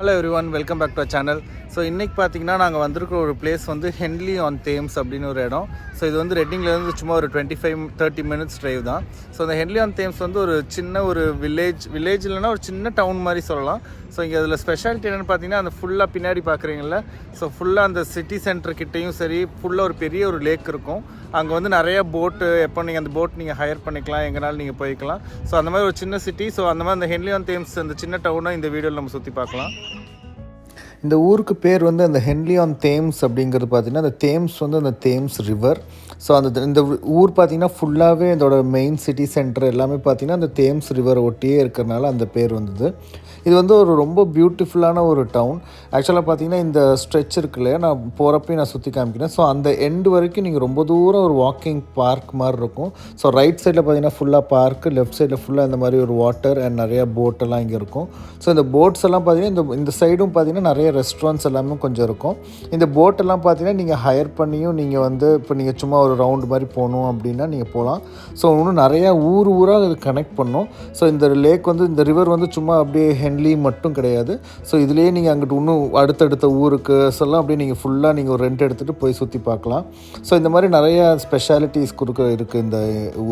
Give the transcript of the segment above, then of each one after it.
Hello everyone welcome back to channel so இன்றைக்கி பார்த்தீங்கன்னா நாங்கள் வந்திருக்கிற ஒரு பிளேஸ் வந்து ஹென்லி ஆன் தேம்ஸ் அப்படின்னு ஒரு இடம். ஸோ இது வந்து ரெட்டிங்லேருந்து சும்மா ஒரு twenty five thirty minutes drive தான். ஸோ அந்த ஹென்லி ஆன் தேம்ஸ் வந்து ஒரு சின்ன ஒரு வில்லேஜ் வில்லேஜ் இல்லைன்னா ஒரு சின்ன டவுன் மாதிரி சொல்லலாம். ஸோ இங்கே அதில் ஸ்பெஷாலிட்டி என்னென்னு பார்த்தீங்கன்னா அந்த ஃபுல்லாக பின்னாடி பார்க்குறீங்கள ஸோ ஃபுல்லாக அந்த சிட்டி சென்டர் கிட்டேயும் சரி ஃபுல்லாக ஒரு பெரிய ஒரு லேக் இருக்கும். அங்கே வந்து நிறையா போட்டு எப்போ நீங்கள் அந்த போட் நீங்கள் ஹையர் பண்ணிக்கலாம் எங்கேனாலும் நீங்கள் போய்க்கலாம். ஸோ அந்த மாதிரி ஒரு சின்ன சிட்டி ஸோ அந்த மாதிரி அந்த ஹென்லியான் தேம்ஸ் அந்த சின்ன டவுனை இந்த வீடியோவில் நம்ம சுற்றி பார்க்கலாம் இந்த ஊருக்கு பேர் வந்து அந்த ஹென்லியான் தேம்ஸ் அப்படிங்கிறது பார்த்தீங்கன்னா அந்த தேம்ஸ் வந்து அந்த தேம்ஸ் ரிவர் ஸோ அந்த இந்த ஊர் பார்த்தீங்கன்னா ஃபுல்லாகவே இதோட மெயின் சிட்டி சென்டர் எல்லாமே பார்த்தீங்கன்னா அந்த தேம்ஸ் ரிவர் ஒட்டியே இருக்கிறனால அந்த பேர் வந்தது. இது வந்து ஒரு ரொம்ப பியூட்டிஃபுல்லான ஒரு டவுன் ஆக்சுவலாக பார்த்தீங்கன்னா இந்த ஸ்ட்ரெச் இருக்கு இல்லையா நான் போகிறப்பையும் நான் சுற்றி காமிக்கிறேன். ஸோ அந்த எண்டு வரைக்கும் நீங்கள் ரொம்ப தூரம் ஒரு வாக்கிங் பார்க் மாதிரி இருக்கும். ஸோ ரைட் சைடில் பார்த்தீங்கன்னா ஃபுல்லாக பார்க்கு லெஃப்ட் சைடில் ஃபுல்லாக இந்த மாதிரி ஒரு வாட்டர் அண்ட் நிறையா போட்டெல்லாம் இங்கே இருக்கும். ஸோ இந்த போட்ஸ் எல்லாம் பார்த்தீங்கன்னா இந்த இந்த சைடும் பார்த்தீங்கன்னா நிறைய ரெஸ்டாரண்ட்ஸ் எல்லாமே கொஞ்சம் இருக்கும். இந்த போட்டெல்லாம் பார்த்தீங்கன்னா நீங்கள் ஹையர் பண்ணியும் நீங்கள் வந்து இப்போ நீங்கள் சும்மா ஒரு ரவுண்டு மாதிரி போகணும் அப்படின்னா நீங்கள் போகலாம். ஸோ இன்னும் நிறையா ஊர் ஊராக இது கனெக்ட் பண்ணும். ஸோ இந்த லேக் வந்து இந்த ரிவர் வந்து சும்மா அப்படியே ஹென்லி மட்டும் கிடையாது. ஸோ இதுலேயே நீங்கள் அங்கிட்டு இன்னும் அடுத்தடுத்த ஊருக்கு எல்லாம் அப்படியே நீங்கள் ஃபுல்லாக நீங்கள் ஒரு ரெண்ட் எடுத்துகிட்டு போய் சுற்றி பார்க்கலாம். ஸோ இந்த மாதிரி நிறையா ஸ்பெஷாலிட்டிஸ் கொடுக்க இருக்குது இந்த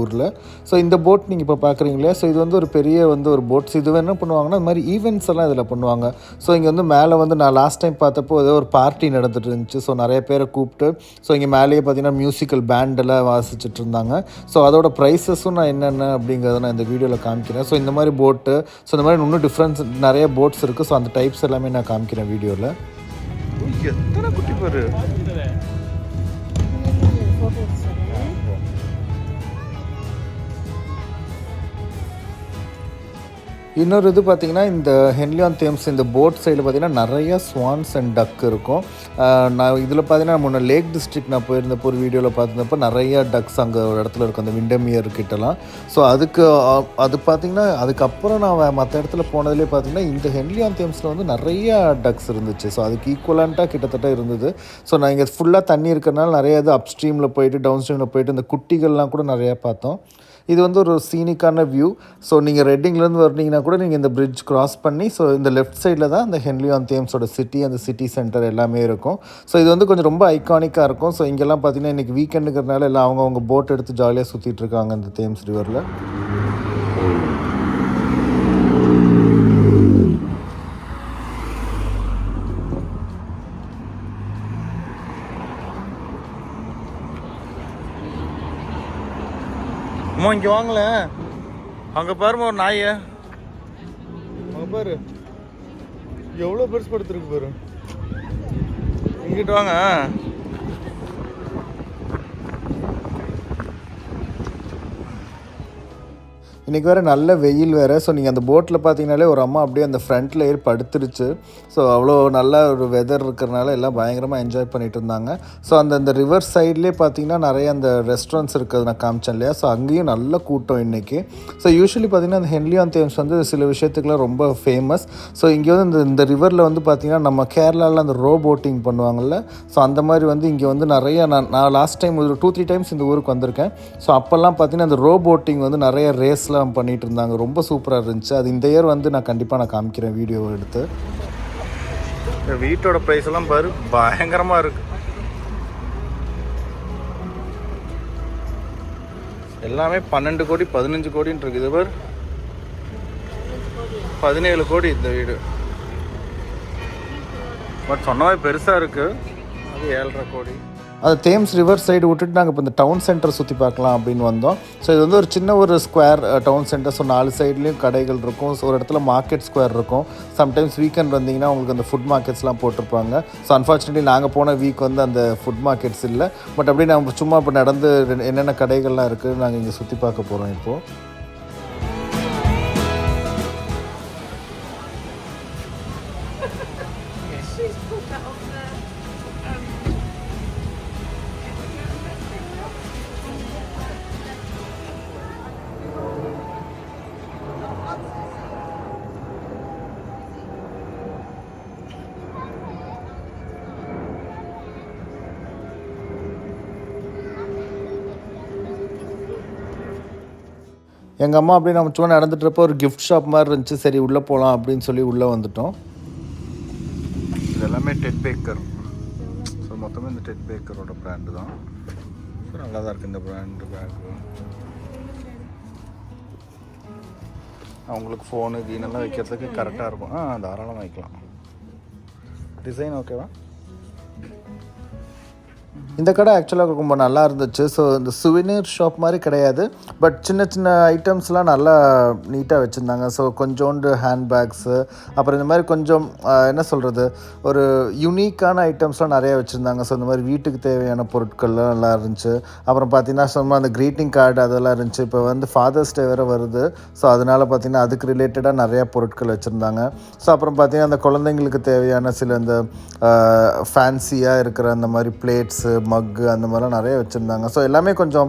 ஊரில். ஸோ இந்த போட் நீங்கள் இப்போ பார்க்குறீங்களே ஸோ இது வந்து ஒரு பெரிய வந்து ஒரு போட்ஸ் இது என்ன பண்ணுவாங்கன்னா இந்த மாதிரி ஈவெண்ட்ஸ் எல்லாம் இதில் பண்ணுவாங்க. ஸோ இங்கே வந்து மேலே வந்து நான் லாஸ்ட் டைம் பார்த்தப்போ ஏதோ ஒரு பார்ட்டி நடந்துட்டு இருந்துச்சு. ஸோ நிறைய பேரை கூப்பிட்டு ஸோ இங்கே மேலேயே பார்த்தீங்கன்னா மியூசிக்கல் பேண்டெல்லாம் வாசிச்சுட்டு இருந்தாங்க ஸோ அதோட ப்ரைஸஸும் நான் என்னென்ன அப்படிங்கிறத நான் இந்த வீடியோவில் காமிக்கிறேன். ஸோ இந்த மாதிரி போட்டு ஸோ இந்த மாதிரி இன்னும் டிஃப்ரென்ஸ் நிறைய போட்ஸ் இருக்குது ஸோ அந்த டைப்ஸ் எல்லாமே நான் காமிக்கிறேன் வீடியோவில் எத்தனை குட்டி பேர்? இன்னொரு இது பார்த்திங்கன்னா இந்த ஹென்லியான் தேம்ஸ் இந்த போட் சைடில் பார்த்தீங்கன்னா நிறைய ஸ்வான்ஸ் அண்ட் டக் இருக்கும். நான் இதில் பார்த்தீங்கன்னா முன்ன லேக் டிஸ்ட்ரிக்ட் நான் போயிருந்தப்போ ஒரு வீடியோவில் பார்த்துருந்தப்போ நிறைய டக்ஸ் அங்கே ஒரு இடத்துல இருக்கும் அந்த விண்டமியர் கிட்டலாம். ஸோ அதுக்கு அது பார்த்தீங்கன்னா அதுக்கப்புறம் நான் மற்ற இடத்துல போனதுலேயே பார்த்தீங்கன்னா இந்த ஹென்லியான் தேம்ஸில் வந்து நிறைய டக்ஸ் இருந்துச்சு. ஸோ அதுக்கு ஈக்குவலண்ட்டாக கிட்டத்தட்ட இருந்தது. ஸோ நான் இங்கே ஃபுல்லாக தண்ணி இருக்கிறனால நிறைய இது அப் ஸ்ட்ரீமில் போயிட்டு டவுன் ஸ்ட்ரீமில் போயிட்டு இந்த குட்டிகள்லாம் கூட நிறையா பார்த்தோம். இது வந்து ஒரு சீனிக்கான வியூ ஸோ நீங்கள் ரெட்டிங்லேருந்து வர்றீங்கன்னா கூட நீங்கள் இந்த பிரிட்ஜ் கிராஸ் பண்ணி ஸோ இந்த லெஃப்ட் சைடில் தான் இந்த ஹென்லி ஆன் தேம்ஸோட சிட்டி அந்த சிட்டி சென்டர் எல்லாமே இருக்கும். ஸோ இது வந்து கொஞ்சம் ரொம்ப ஐகானிக்காக இருக்கும். ஸோ இங்கெல்லாம் பார்த்தீங்கன்னா இன்றைக்கி வீக்கெண்டுங்கிறனால எல்லாம் அவங்கவுங்க போட் எடுத்து ஜாலியாக சுற்றிட்டு இருக்காங்க இந்த தேம்ஸ் ரிவரில் அம்மா இங்கே வாங்களேன் அங்கே பாருமா ஒரு நாயை. அங்கே பாரு. எவ்வளோ பெருசு படுத்துருக்கு பாரு. இங்கிட்டு வாங்க. இன்றைக்கி வேறு நல்ல வெயில் வேறு. ஸோ நீங்கள் அந்த போட்டில் பார்த்தீங்கனாலே ஒரு அம்மா அப்படியே அந்த ஃப்ரண்ட்டில் ஏறி படுத்துருச்சு. ஸோ அவ்வளோ நல்ல ஒரு வெதர் இருக்கிறனால எல்லாம் பயங்கரமாக என்ஜாய் பண்ணிட்டு இருந்தாங்க. ஸோ அந்த அந்த ரிவர் சைட்லேயே பார்த்தீங்கன்னா நிறைய அந்த ரெஸ்டாரண்ட்ஸ் இருக்கிறது நான் காமிச்சேன் இல்லையா? ஸோ அங்கேயும் நல்ல கூட்டம் இன்றைக்கி ஸோ யூஸ்வலி பார்த்தீங்கன்னா அந்த ஹென்லியான் தேம்ஸ் வந்து சில விஷயத்துக்குலாம் ரொம்ப ஃபேமஸ் ஸோ இங்கே வந்து இந்த இந்த ரிவரில் வந்து பார்த்தீங்கன்னா நம்ம கேரளாவில் அந்த ரோ போட்டிங் பண்ணுவாங்கள்ல ஸோ அந்த மாதிரி வந்து இங்கே வந்து நிறைய நான் நான் லாஸ்ட் டைம் ஒரு டூ த்ரீ டைம்ஸ் இந்த ஊருக்கு வந்திருக்கேன். ஸோ அப்போல்லாம் பார்த்தீங்கன்னா அந்த ரோ போட்டிங் வந்து நிறைய ரேஸ்லாம் பண்ணிகிட்டு இருந்தாங்க ரொம்ப சூப்பராக இருந்துச்சு. அது இந்த இயர் வந்து நான் கண்டிப்பாக நான் காமிக்கிறேன் வீடியோ எடுத்து. இந்த வீட்டோட ப்ரைஸ் எல்லாம் பாரு பயங்கரமாக இருக்கு. எல்லாமே பன்னெண்டு கோடி பதினஞ்சு கோடின்னு இருக்குது பாரு. பதினேழு கோடி இந்த வீடு. பட் சொன்னவே பெருசாக இருக்குது அது ஏழரை கோடி. அது தேம்ஸ் ரிவர் சைடு விட்டுட்டு நாங்கள் இப்போ இந்த டவுன் சென்டர் சுற்றி பார்க்கலாம் அப்படின்னு வந்தோம். ஸோ இது வந்து ஒரு சின்ன ஒரு ஸ்கொயர் டவுன் சென்டர் ஸோ நாலு சைட்லேயும் கடைகள் இருக்கும். ஸோ ஒரு இடத்துல மார்க்கெட் ஸ்கொயர் இருக்கும். சம்டைம்ஸ் வீக்கெண்ட் வந்தீங்கன்னா உங்களுக்கு அந்த ஃபுட் மார்க்கெட்ஸ்லாம் போட்டிருப்பாங்க. ஸோ அன்ஃபார்ச்சுனேட்லி நாங்கள் போன வீக் வந்து அந்த ஃபுட் மார்க்கெட்ஸ் இல்லை. பட் அப்படியே நம்ம சும்மா இப்போ நடந்து என்னென்ன கடைகள்லாம் இருக்குது நாங்கள் இங்கே சுற்றி பார்க்க போகிறோம் இப்போது எங்கள் அம்மா அப்படியே நம்ம சும்மா நடந்துட்டுறப்போ ஒரு கிஃப்ட் ஷாப் மாதிரி இருந்துச்சு. சரி உள்ளே போகலாம் அப்படின்னு சொல்லி உள்ளே வந்துட்டோம். இது எல்லாமே டெட் பேக்கர் ஸோ மொத்தமே இந்த டெட் பேக்கரோட பிராண்டு தான். ஸோ நல்லா தான் இருக்குது இந்த பிராண்டு பேக்கு அவங்களுக்கு ஃபோனு கீனெல்லாம் வைக்கிறதுக்கு கரெக்டாக இருக்கும். ஆ தாராளமாக வைக்கலாம். டிசைன் ஓகேவா இந்த கடை ஆக்சுவலாக ரொம்ப நல்லா இருந்துச்சு. ஸோ இந்த சுவினீர் ஷாப் மாதிரி கிடையாது. பட் சின்ன சின்ன ஐட்டம்ஸ்லாம் நல்லா நீட்டாக வச்சுருந்தாங்க. ஸோ கொஞ்சோண்டு ஹேண்ட்பேக்ஸு அப்புறம் இந்த மாதிரி கொஞ்சம் என்ன சொல்கிறது ஒரு யூனிக்கான ஐட்டம்ஸ்லாம் நிறைய வச்சுருந்தாங்க. ஸோ இந்த மாதிரி வீட்டுக்கு தேவையான பொருட்கள்லாம் நல்லா இருந்துச்சு. அப்புறம் பார்த்திங்கன்னா சும்மா அந்த க்ரீட்டிங் கார்டு அதெல்லாம் இருந்துச்சு. இப்போ வந்து ஃபாதர்ஸ் டே வேறு வருது. ஸோ அதனால் பார்த்திங்கன்னா அதுக்கு ரிலேட்டடாக நிறையா பொருட்கள் வச்சுருந்தாங்க. ஸோ அப்புறம் பார்த்தீங்கன்னா அந்த குழந்தைங்களுக்கு தேவையான சில இந்த ஃபேன்சியாக இருக்கிற அந்த மாதிரி பிளேட்ஸு மக்கு அந்த மாதிரிலாம் நிறைய வச்சுருந்தாங்க. ஸோ எல்லாமே கொஞ்சம்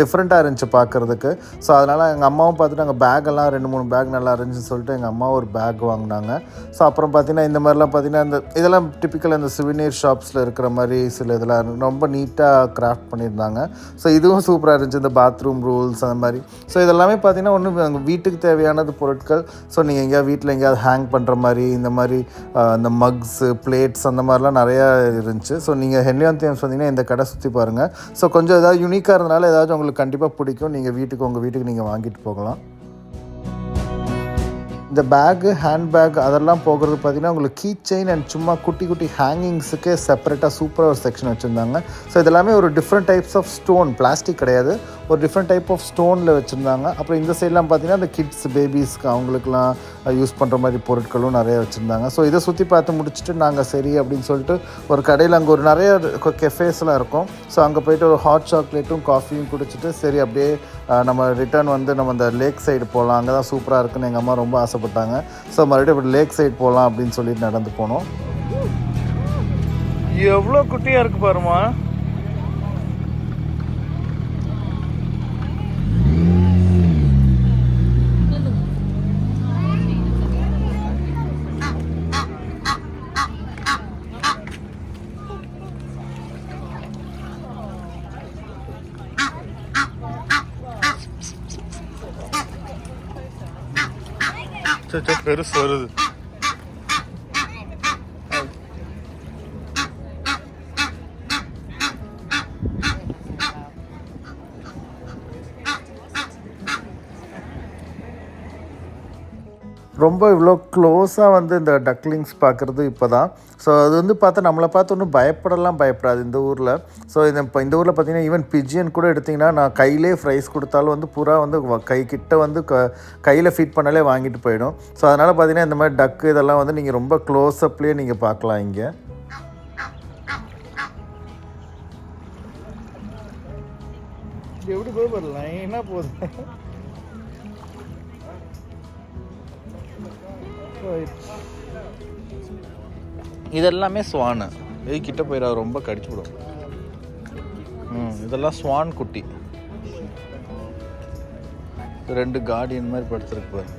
டிஃப்ரெண்ட்டாக இருந்துச்சு பார்க்குறதுக்கு. ஸோ அதனால் எங்கள் அம்மாவும் பார்த்துட்டு அங்கே பேக்கெல்லாம் ரெண்டு மூணு பேக் நல்லா இருந்துச்சுன்னு சொல்லிட்டு எங்கள் அம்மா ஒரு பேக் வாங்கினாங்க. ஸோ அப்புறம் பார்த்திங்கன்னா இந்த மாதிரிலாம் பார்த்தீங்கன்னா இந்த இதெல்லாம் டிப்பிக்கல் இந்த சுவினீர் ஷாப்ஸில் இருக்கிற மாதிரி சில இதெல்லாம் ரொம்ப நீட்டாக கிராஃப்ட் பண்ணியிருந்தாங்க. ஸோ இதுவும் சூப்பராக இருந்துச்சு. இந்த பாத்ரூம் ரூல்ஸ் அந்த மாதிரி. ஸோ இதெல்லாமே பார்த்தீங்கன்னா ஒன்று வீட்டுக்கு தேவையானது பொருட்கள். ஸோ நீங்கள் எங்கேயாவது வீட்டில் எங்கேயாவது ஹேங் பண்ணுற மாதிரி இந்த மாதிரி இந்த மக்ஸு பிளேட்ஸ் அந்த மாதிரிலாம் நிறையா இருந்துச்சு. ஸோ நீங்கள் ஹென்லியான் தேம்ஸ் வந்தீங்கன்னா இந்த கடை சுற்றி பாருங்கள் ஸோ கொஞ்சம் ஏதாவது யூனிக்காக இருந்தனால ஏதாச்சும் உங்களுக்கு கண்டிப்பாக பிடிக்கும். நீங்கள் வீட்டுக்கு உங்கள் வீட்டுக்கு நீங்கள் வாங்கிட்டு போகலாம். இந்த பேக்கு ஹேண்ட்பேக் அதெல்லாம் போகிறது பார்த்தீங்கன்னா உங்களுக்கு கீ செயின் அண்ட் சும்மா குட்டி குட்டி ஹேங்கிங்ஸுக்கே செப்பரேட்டாக சூப்பராக ஒரு செக்ஷன் வச்சுருந்தாங்க. ஸோ இதெல்லாமே ஒரு different types of stone plastic கிடையாது. ஒரு டிஃப்ரெண்ட் டைப் ஆஃப் ஸ்டோனில் வச்சுருந்தாங்க. அப்புறம் இந்த சைட்லாம் பார்த்திங்கன்னா அந்த கிட்ஸ் பேபிஸ்க்கு அவங்களுக்குலாம் யூஸ் பண்ணுற மாதிரி பொருட்களும் நிறைய வச்சுருந்தாங்க. ஸோ இதை சுற்றி பார்த்து முடிச்சுட்டு நாங்கள் சரி அப்படின்னு சொல்லிட்டு ஒரு கடையில் அங்கே ஒரு நிறைய கெஃபேஸ்லாம் இருக்கும். ஸோ அங்கே போயிட்டு ஒரு ஹாட் சாக்லேட்டும் காஃபியும் குடிச்சிட்டு சரி அப்படியே நம்ம ரிட்டர்ன் வந்து நம்ம அந்த லேக் சைடு போகலாம் அங்கே தான் சூப்பராக இருக்குன்னு எங்கள் அம்மா ரொம்ப ஆசைப்பட்டாங்க. ஸோ மறுபடியும் இப்படி லேக் சைடு போகலாம் அப்படின்னு சொல்லிட்டு நடந்து போனோம். எவ்வளோ குட்டியாக இருக்குது பாருமா பெருசு வருது ரொம்ப இவ்வளோ க்ளோஸாக வந்து இந்த டக்லிங்ஸ் பார்க்குறது இப்போ தான் ஸோ அது வந்து பார்த்தா நம்மளை பார்த்து ஒன்றும் பயப்படலாம் பயப்படாது இந்த ஊரில். ஸோ இந்த இப்போ இந்த ஊரில் பார்த்தீங்கன்னா ஈவன் பிஜியன் கூட எடுத்திங்கன்னா நான் கையிலே ஃப்ரைஸ் கொடுத்தாலும் வந்து புறா வந்து கை கிட்ட வந்து க கையில் ஃபீட் பண்ணாலே வாங்கிட்டு போயிடும். ஸோ அதனால் பார்த்தீங்கன்னா இந்த மாதிரி டக்கு இதெல்லாம் வந்து நீங்கள் ரொம்ப க்ளோஸ்அப்லேயே நீங்கள் பார்க்கலாம் இங்கே. எப்படி போய் லைனாக போகுது? இதெல்லாமே ஸ்வானு. இது கிட்ட போயிடாது ரொம்ப கடிச்சு விடும் ம் இதெல்லாம் ஸ்வான் குட்டி. ரெண்டு கார்டியன் மாதிரி படுத்துருக்கு பாரு.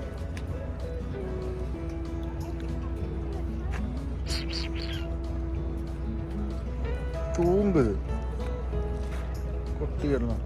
தூங்குது. குட்டி எல்லாம்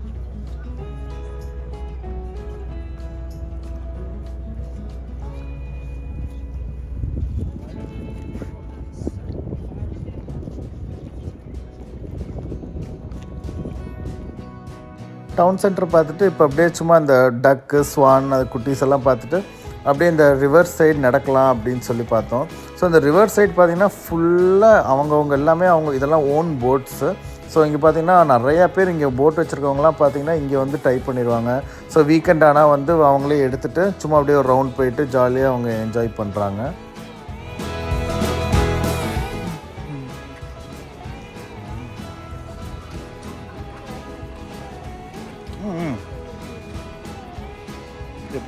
டவுன் சென்டர் பார்த்துட்டு இப்போ அப்படியே சும்மா இந்த டக்கு ஸ்வான் அது குட்டீஸ் எல்லாம் பார்த்துட்டு அப்படியே இந்த ரிவர் சைடு நடக்கலாம் அப்படின்னு சொல்லி பார்த்தோம். ஸோ இந்த ரிவர் சைடு பார்த்திங்கன்னா ஃபுல்லாக அவங்கவுங்க எல்லாமே அவங்க இதெல்லாம் ஓன் போட்ஸு ஸோ இங்கே பார்த்தீங்கன்னா நிறையா பேர் இங்கே போட் வச்சுருக்கவங்களாம் பார்த்தீங்கன்னா இங்கே வந்து டைப் பண்ணிடுவாங்க ஸோ வீக்கெண்ட் ஆனால் வந்து அவங்களே எடுத்துகிட்டு சும்மா அப்படியே ஒரு ரவுண்ட் போயிட்டு ஜாலியாக அவங்க என்ஜாய் பண்ணுறாங்க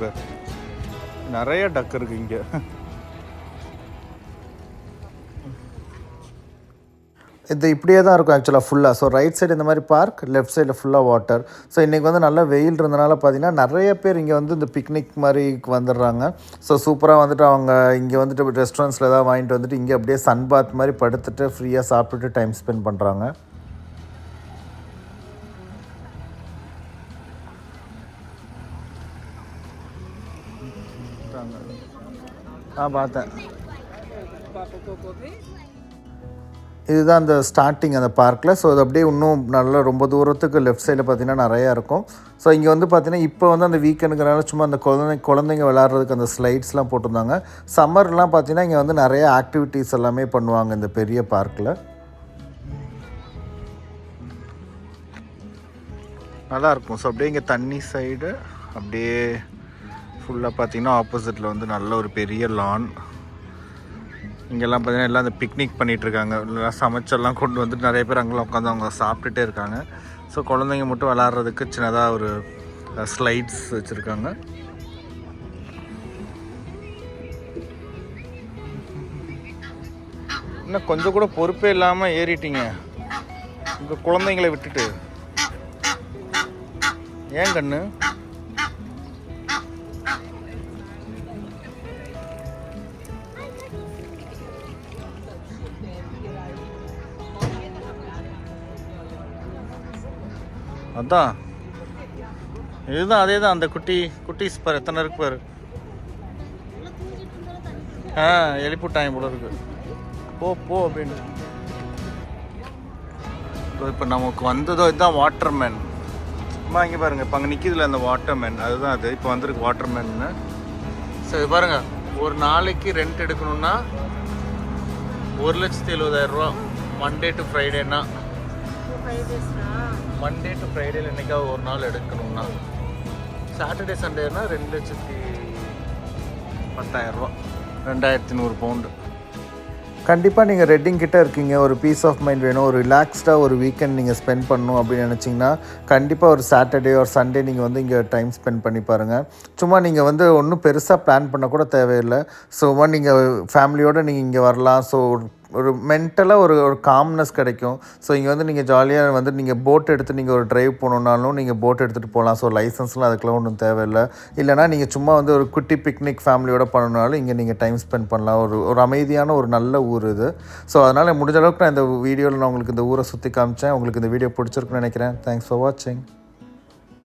பேர் நிறைய டக் இருக்கு இங்கே. இது இப்படியே தான் இருக்கும் ஆக்சுவலாக ஃபுல்லாக ஸோ ரைட் சைடு இந்த மாதிரி பார்க் லெஃப்ட் சைடில் ஃபுல்லாக வாட்டர் ஸோ இன்றைக்கி வந்து நல்ல வெயில் இருந்தனால பார்த்தீங்கன்னா நிறைய பேர் இங்கே வந்து இந்த பிக்னிக் மாதிரி வந்துடுறாங்க. ஸோ சூப்பராக வந்துட்டு அவங்க இங்கே வந்துட்டு ரெஸ்டாரண்ட்ஸில் ஏதாவது வாங்கிட்டு வந்துட்டு இங்கே அப்படியே சன் பாத் மாதிரி படுத்துட்டு ஃப்ரீயாக சாப்பிட்டுட்டு டைம் ஸ்பெண்ட் பண்ணுறாங்க ஆ பார்த்தேன். இதுதான் அந்த ஸ்டார்டிங் அந்த பார்க்கில் ஸோ அது அப்படியே இன்னும் நல்லா ரொம்ப தூரத்துக்கு லெஃப்ட் சைடில் பார்த்தீங்கன்னா நிறையா இருக்கும். ஸோ இங்கே வந்து பார்த்தீங்கன்னா இப்போ வந்து அந்த வீக்கெண்டுங்கிறனால சும்மா அந்த குழந்தை குழந்தைங்க விளாட்றதுக்கு அந்த ஸ்லைட்ஸ்லாம் போட்டிருந்தாங்க. சம்மர்லாம் பார்த்தீங்கன்னா இங்கே வந்து நிறைய ஆக்டிவிட்டீஸ் எல்லாமே பண்ணுவாங்க இந்த பெரிய பார்க்கில் நல்லா இருக்கும். ஸோ அப்படியே இங்கே தண்ணி சைடு அப்படியே ஃபுல்லாக பார்த்தீங்கன்னா ஆப்போசிட்டில் வந்து நல்ல ஒரு பெரிய லான் இங்கெல்லாம் பார்த்தீங்கன்னா எல்லாம் அந்த பிக்னிக் பண்ணிகிட்ருக்காங்க எல்லாம் சமைச்செல்லாம் கொண்டு வந்துட்டு நிறைய பேர் அங்கெல்லாம் உட்காந்து அவங்க சாப்பிட்டுட்டே இருக்காங்க. ஸோ குழந்தைங்க மட்டும் விளாட்றதுக்கு சின்னதாக ஒரு ஸ்லைட்ஸ் வச்சுருக்காங்க. இன்னும் கொஞ்சம் கூட பொறுப்பே இல்லாமல் ஏறிட்டீங்க. இந்த குழந்தைங்களை விட்டுட்டு. ஏன் கண்ணு? அதான். இதுதான் அதே தான் அந்த குட்டி குட்டிஸ் பாரு எத்தனை இருக்கு பாரு. ஆ எழுப்பிட்டாங்க போல இருக்கு. போ போ அப்படின்னு. இப்போ நமக்கு வந்ததோ இதுதான் வாட்டர்மேன் அம்மா இங்கே பாருங்க இப்போ அங்கே நிற்கிதுல அந்த வாட்டர்மேன் அதுதான் அது இப்போ வந்திருக்கு வாட்டர்மேன்னு சரி பாருங்க. ஒரு நாளைக்கு ரெண்ட் எடுக்கணும்னா ஒரு லட்சத்தி எழுபதாயிரம் ரூபா. மண்டே டு ஃப்ரைடேன்னா மண்டே டு ஃப்ரைடேல என்னைக்காவது ஒரு நாள் எடுக்கணும்னா சாட்டர்டே சண்டேனா ரெண்டு லட்சத்தி பத்தாயிரரூபா ரெண்டாயிரத்தி நூறு பவுண்டு கண்டிப்பாக நீங்கள் ரெட்டிங் கிட்டே இருக்கீங்க. ஒரு பீஸ் ஆஃப் மைண்ட் வேணும். ஒரு ரிலாக்ஸ்டாக ஒரு வீக்கெண்ட் நீங்கள் ஸ்பெண்ட் பண்ணணும் அப்படின்னு நினச்சிங்கன்னா கண்டிப்பாக ஒரு சாட்டர்டே ஒரு சண்டே நீங்கள் வந்து இங்கே டைம் ஸ்பெண்ட் பண்ணி பாருங்கள் சும்மா நீங்கள் வந்து ஒன்றும் பெருசாக பிளான் பண்ண கூட தேவையில்லை. ஸோ நீங்கள் ஃபேமிலியோடு நீங்கள் இங்கே வரலாம். ஸோ ஒரு மென்டலாக ஒரு ஒரு காம்னஸ் கிடைக்கும். ஸோ இங்கே வந்து நீங்கள் ஜாலியாக வந்து நீங்கள் போட் எடுத்து நீங்கள் ஒரு ட்ரைவ் போகணுன்னாலும் நீங்கள் போட் எடுத்துகிட்டு போகலாம். ஸோ லைசன்ஸ்லாம் அதுக்கெலாம் ஒன்றும் தேவையில்லை. இல்லைனா நீங்கள் சும்மா வந்து ஒரு குட்டி பிக்னிக் ஃபேமிலியோட பண்ணணுனாலும் இங்கே நீங்கள் டைம் ஸ்பெண்ட் பண்ணலாம். ஒரு ஒரு அமைதியான ஒரு நல்ல ஊர் இது. ஸோ அதனால் முடிஞ்ச அளவுக்கு நான் இந்த வீடியோவில் நான் உங்களுக்கு இந்த ஊரை சுற்றி காமிச்சேன். உங்களுக்கு இந்த வீடியோ பிடிச்சிருக்குன்னு நினைக்கிறேன். தேங்க்ஸ் ஃபார் வாட்சிங்